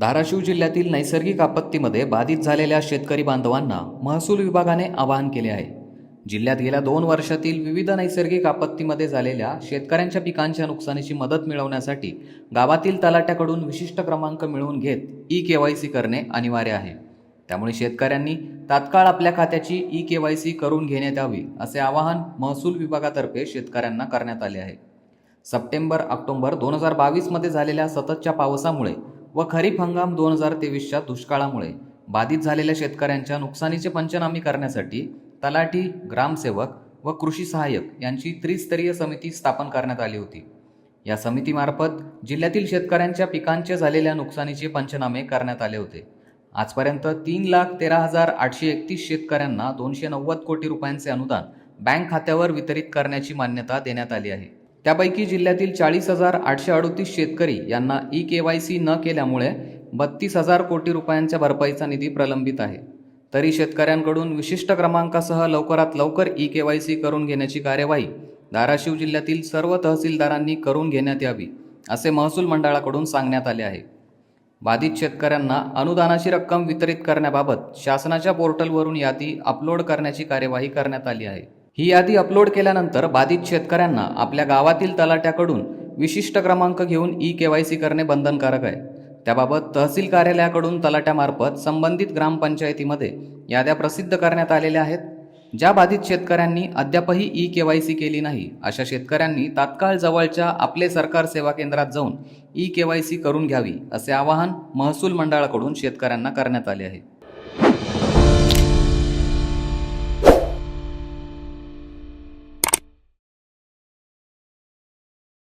धाराशिव जिल्ह्यातील नैसर्गिक आपत्तीमध्ये बाधित झालेल्या शेतकरी बांधवांना महसूल विभागाने आवाहन केले आहे. जिल्ह्यात गेल्या दोन वर्षातील विविध नैसर्गिक आपत्तीमध्ये झालेल्या शेतकऱ्यांच्या पिकांच्या नुकसानीची मदत मिळवण्यासाठी गावातील तलाट्याकडून विशिष्ट क्रमांक मिळवून घेत ई के वाय सी करणे अनिवार्य आहे. त्यामुळे शेतकऱ्यांनी तात्काळ आपल्या खात्याची ई के वाय सी करून घेण्यात यावी असे आवाहन महसूल विभागातर्फे शेतकऱ्यांना करण्यात आले आहे. सप्टेंबर ऑक्टोबर दोन हजार बावीसमध्ये झालेल्या सततच्या पावसामुळे व खरीप हंगाम दोन हजार तेवीसच्या दुष्काळामुळे बाधित झालेल्या शेतकऱ्यांच्या नुकसानीचे पंचनामे करण्यासाठी तलाठी ग्रामसेवक व कृषी सहाय्यक यांची त्रिस्तरीय समिती स्थापन करण्यात आली होती. या समितीमार्फत जिल्ह्यातील शेतकऱ्यांच्या पिकांचे झालेल्या नुकसानीचे पंचनामे करण्यात आले होते. आजपर्यंत तीन लाख तेरा हजार आठशे एकतीस शेतकऱ्यांना दोनशे नव्वद कोटी रुपयांचे अनुदान बँक खात्यावर वितरित करण्याची मान्यता देण्यात आली आहे. त्यापैकी जिल्ह्यातील चाळीस हजार आठशे अडोतीस शेतकरी यांना ई के वाय सी न केल्यामुळे बत्तीस हजार कोटी रुपयांच्या भरपाईचा निधी प्रलंबित आहे. तरी शेतकऱ्यांकडून विशिष्ट क्रमांकासह लवकरात लवकर ई के वाय सी करून घेण्याची कार्यवाही धाराशिव जिल्ह्यातील सर्व तहसीलदारांनी करून घेण्यात यावी असे महसूल मंडळाकडून सांगण्यात आले आहे. बाधित शेतकऱ्यांना अनुदानाची रक्कम वितरित करण्याबाबत शासनाच्या पोर्टलवरून यादी अपलोड करण्याची कार्यवाही करण्यात आली आहे. ही यादी अपलोड केल्यानंतर बाधित शेतकऱ्यांना आपल्या गावातील तलाट्याकडून विशिष्ट क्रमांक घेऊन ई के वाय सी करणे बंधनकारक आहे. त्याबाबत तहसील कार्यालयाकडून तलाट्यामार्फत संबंधित ग्रामपंचायतीमध्ये याद्या प्रसिद्ध करण्यात आलेल्या आहेत. ज्या बाधित शेतकऱ्यांनी अद्यापही ई के वाय सी केली नाही अशा शेतकऱ्यांनी तात्काळ जवळच्या आपले सरकार सेवा केंद्रात जाऊन ई के वाय सी करून घ्यावी असे आवाहन महसूल मंडळाकडून शेतकऱ्यांना करण्यात आले आहे.